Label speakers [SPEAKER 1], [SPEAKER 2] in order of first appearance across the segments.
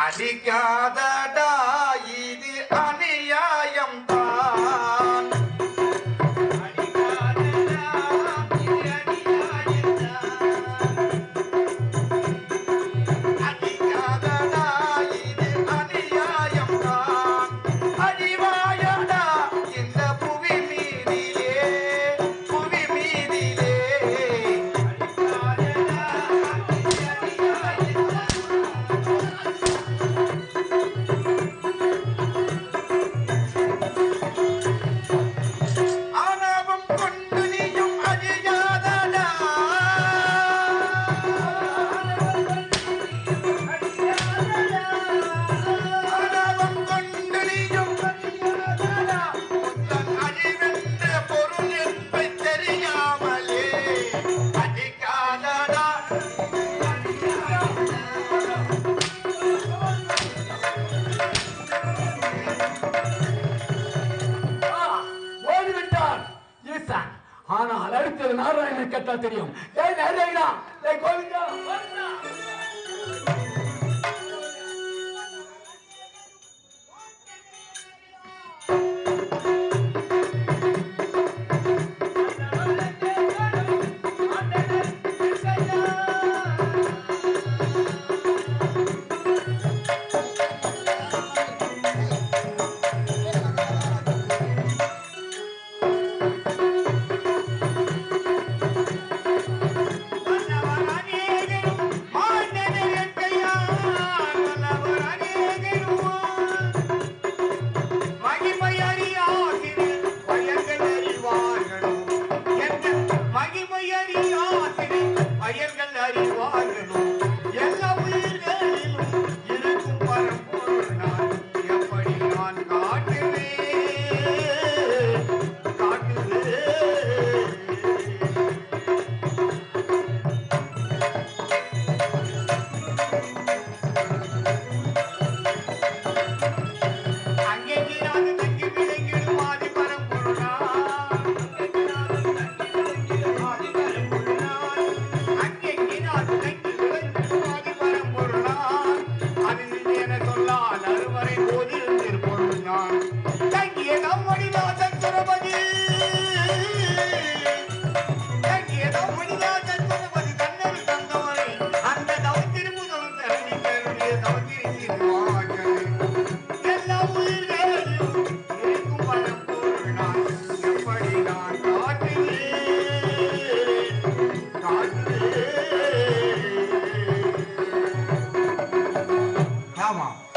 [SPEAKER 1] Ali kya da da. colina, de colina, fuerza.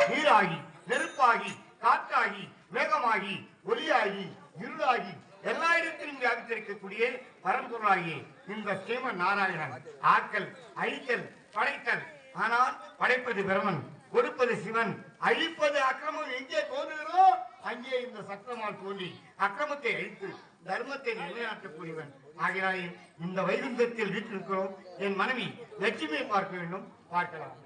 [SPEAKER 1] நீராகி நெருப்பாகி காற்றாகி வேகமாகி ஒலியாகி இருளாகி எல்லா இடத்திலும் வியாபித்திருக்கக்கூடிய பரம்பொருளாகி இந்த ஸ்ரீமன் நாராயணன் ஆக்கல் அழித்தல் படைத்தல். ஆனால் படைப்பது பிரமன் கொடுப்பது சிவன். அழிப்பது அக்கிரமம். எங்கே தோன்றுகிறோ அங்கே இந்த சக்கரமால் தோன்றி அக்கிரமத்தை அழித்து தர்மத்தை நிலைநாட்டக்கூடியவன் ஆகையால் இந்த வைகுந்தத்தில் வீட்டிருக்கிறோம். என் மனைவி லட்சுமியை பார்க்க வேண்டும். பார்க்கலாம்.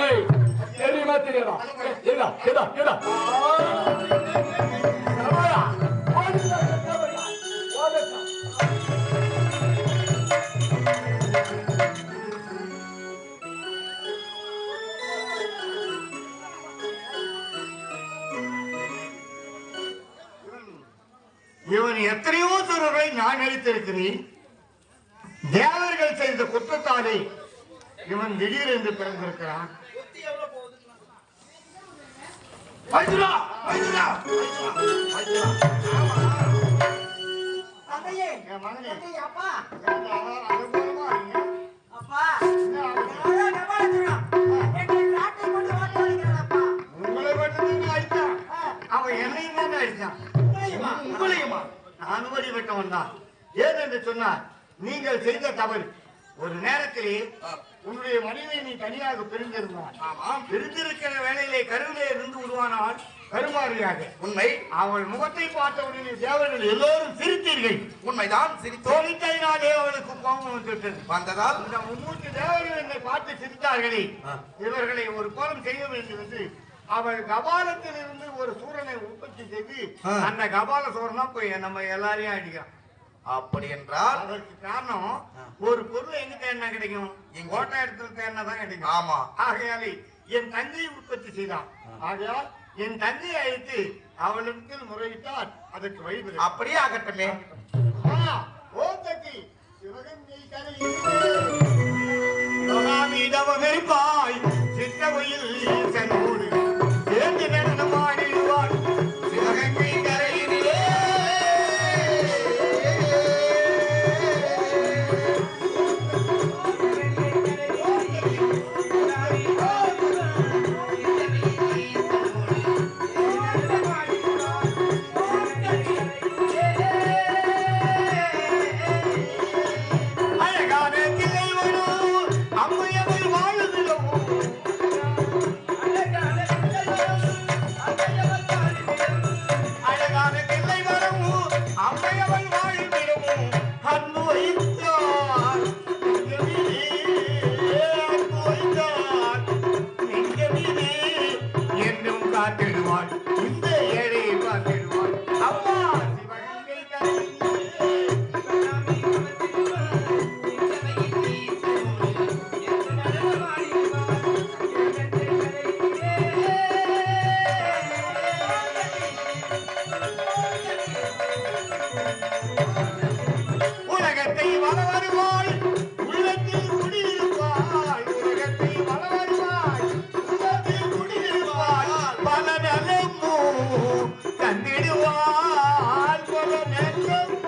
[SPEAKER 2] ஏய் தெரியுமா தெரியுமா ஏடா ஏடா ஏடா
[SPEAKER 1] இவன் எத்தனையோ துறவை நான் அளித்திருக்கிறேன் தேவர்கள் செய்த குற்றத்தாலே இவன் திடீரென்று பிறந்திருக்கிறான். வைத்துடா, வைத்துடா, வைத்துடா, வைத்துடா.
[SPEAKER 3] தந்தையே
[SPEAKER 1] என் மகனே,
[SPEAKER 3] தந்தையே, அப்பா? அப்பா
[SPEAKER 1] வழி விட்டவன் தான். ஏன் என்று சொன்னார் நீங்கள் செய்த தவறு. ஒரு நேரத்திலே உன்னுடைய மனைவியை நீ தனியாக பிரிந்திருந்தான் பிரிந்திருக்கிற வேளையிலே கருவிலே இருந்து உருவானால் கருமாறியாக.
[SPEAKER 4] உண்மை.
[SPEAKER 1] அவள் முகத்தை பார்த்தவுடனே தேவர்கள் எல்லோரும் சிரித்தீர்கள்.
[SPEAKER 4] உண்மைதான் சிரித்தோ
[SPEAKER 1] தோழிக்கையினாலே அவளுக்கு கோபம் வந்துவிட்டது.
[SPEAKER 4] வந்ததால்?
[SPEAKER 1] இந்த மும்மூர்த்தி தேவர்கள் என்னை பார்த்து சிரித்தார்களே. இவர்களை ஒரு கோலம் செய்ய வேண்டும் என்று அவள் கபாலத்தில் இருந்து ஒரு சூரனை உற்பத்தி செய்து. அந்த கபால சூரனா போய் நம்ம எல்லாரையும் அடிக்கிறான்.
[SPEAKER 4] அப்படி என்றால்
[SPEAKER 1] அதற்கு காரணம். ஒரு பொருள் எங்க தேடினா கிடைக்கும்?
[SPEAKER 4] எங்க?
[SPEAKER 1] கோட்டை இடத்துல தேடினா தான் கிடைக்கும்?
[SPEAKER 4] ஆமா.
[SPEAKER 1] ஆகையாலே என் தங்கையை உற்பத்தி செய்தான். ஆகையால் என் தங்கையை அழைத்து அவளிடத்தில் முறையிட்டால் அதற்கு வழிபடு
[SPEAKER 4] அப்படியே ஆகட்டுமே.
[SPEAKER 1] ஓம் சக்தி சிவகங்கை சித்தவையில் ஈசனோடு
[SPEAKER 5] Thank you.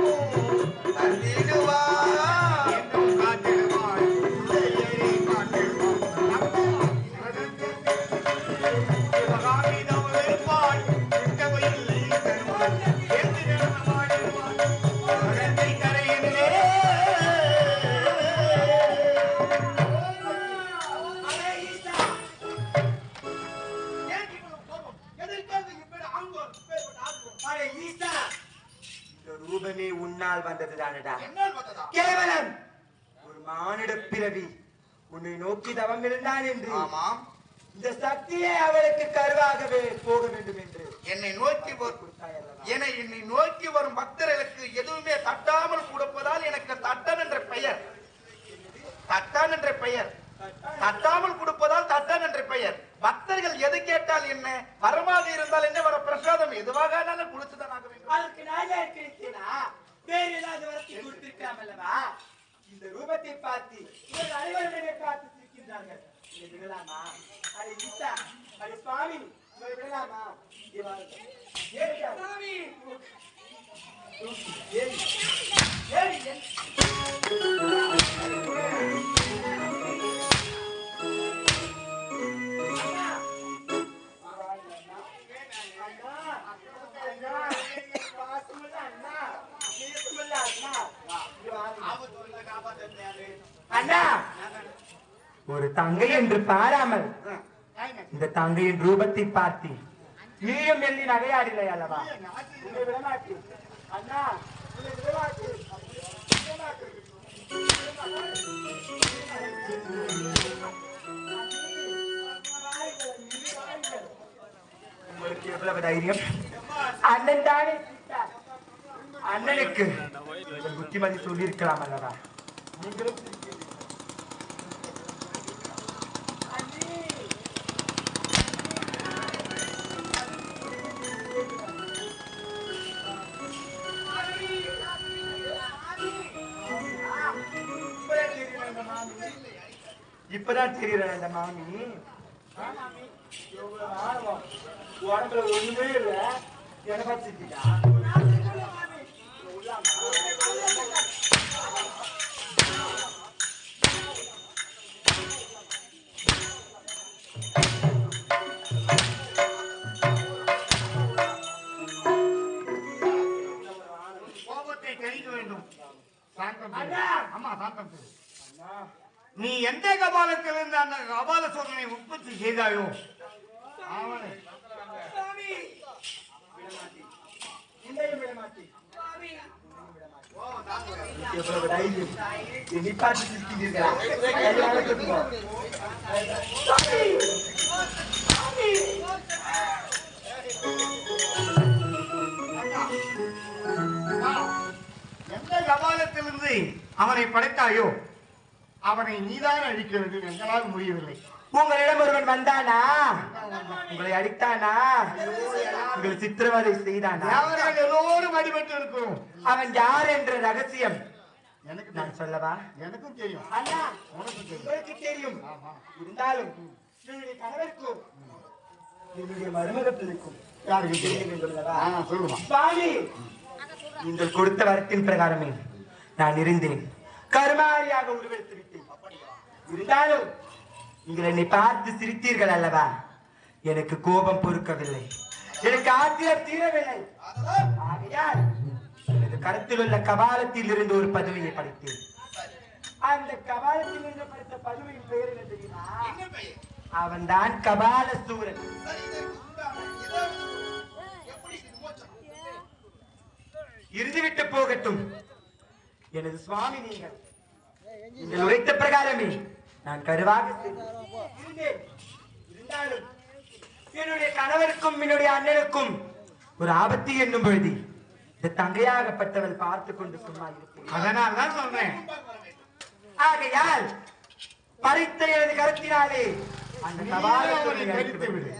[SPEAKER 5] உன்னால்
[SPEAKER 4] வந்ததா?
[SPEAKER 5] கேவலம்! ஒரு மானிட பிறவி உன்னை நோக்கி தவம் இருந்தான் என்று.
[SPEAKER 4] ஆமாம்.
[SPEAKER 5] இந்த சக்தியே அவளுக்கு கருவாகவே போக வேண்டும் என்று.
[SPEAKER 4] என்னை நோக்கி என என்னை நோக்கி வரும் பக்தர்களுக்கு எதுவுமே தட்டாமல் கொடுப்பதால் எனக்கு தட்டன் என்ற பெயர். தட்டான் என்ற பெயர். தட்டாமல் கொடுப்பதால் தட்டான் என்ற பெயர். பக்தர்கள் எது கேட்டால் என்ன? வரமாக இருந்தால் என்ன? வர பிரசாதம் எதுவாக கொடுத்துதான் ஆக வேண்டும்
[SPEAKER 5] அதற்கு நான் ஏன் கிடைத்தேனா வேறு ஏதாவது வரத்தை கொடுத்திருக்கலாம் அல்லவா இந்த ரூபத்தை பார்த்து இவர்கள் அனைவரும் சிரிக்கின்றார்கள். இதை விடலாமா? அடே ஈசா அடே சுவாமி இவரை விடலாமா? இங்கே அண்ணா! ஒரு தங்கை என்று பாராமல் இந்த தங்கையின் ரூபத்தை பார்த்து நீயும் எண்ணி நகையாடில்லை அல்லவா? அண்ணா! உங்களுக்கு எவ்வளவு தைரியம்? அண்ணன் தானே அண்ணனுக்கு புத்திமதி சொல்லியிருக்கலாம் அல்லவா? நீங்களும் இப்பதான் தெரியற இந்த மாமி. உடம்புல ஒண்ணுமே இல்ல என்ன பார்த்துக்கிட்டா
[SPEAKER 1] கோபத்தை கழிக்க வேண்டும் சாந்தம்.
[SPEAKER 5] அண்ணா!
[SPEAKER 1] அம்மா சாந்தம் செய். நீ எந்த கபாலத்திலிருந்து அந்த கபால சோதனை உற்பத்தி செய்தாயோ! எந்த கபாலத்திலிருந்து அவனை படைத்தாயோ? அவனை நீதான் அழிக்க வேண்டும் எங்களால் முடியவில்லை.
[SPEAKER 5] உங்களிடம் ஒருவன் வந்தானா? உங்களை அடித்தானா? உங்களை சித்திரவதை செய்தானா?
[SPEAKER 1] அவர்கள் எல்லோரும் அடிபட்டு இருக்கிறோம்
[SPEAKER 5] அவன் யார் என்ற ரகசியம்
[SPEAKER 1] எனக்கு
[SPEAKER 5] நான் சொல்லவா?
[SPEAKER 1] எனக்கும் தெரியும்.
[SPEAKER 5] அண்ணா உங்களுக்கு தெரியும். இருந்தாலும் என்னுடைய கணவருக்கும் என்னுடைய மருமகத்திற்கும்
[SPEAKER 1] யாருக்கு
[SPEAKER 5] தெரியும் சுவாமி நீங்கள் கொடுத்த வரத்தின் பிரகாரமே நான் இருந்தேன். கருமாரியாக உருவெடுத்து இருந்தாலும் நீங்கள் என்னை பார்த்து சிரித்தீர்கள் அல்லவா? எனக்கு கோபம் பொறுக்கவில்லை. எனக்கு ஆத்திரம் தீரவில்லை. ஆகையால் எனது கருத்தில் உள்ள கபாலத்தில் இருந்து ஒரு பதவியை படைத்தேன். அந்த கபாலத்தில் இருந்து படித்த பதவியின் பெயர் என்ன தெரியுமா?
[SPEAKER 4] அவன்
[SPEAKER 5] தான் கபால சூரன். இருந்துவிட்டு போகட்டும். எனது சுவாமி நீங்கள். நீங்கள் உரைத்த பிரகாரம் நான் கருவாக. இருந்தாலும் என்னுடைய கணவருக்கும் என்னுடைய அண்ணனுக்கும் ஒரு ஆபத்து என்னும் பொழுது இந்த தங்கையாகப்பட்டவள் பார்த்து கொண்டு சும்மா இருப்பேன்.
[SPEAKER 1] அதனால் தான் சொல்றேன்.
[SPEAKER 5] ஆகையால் பறித்த எனது கருத்தினாலே அந்த
[SPEAKER 1] கடித்து விடு.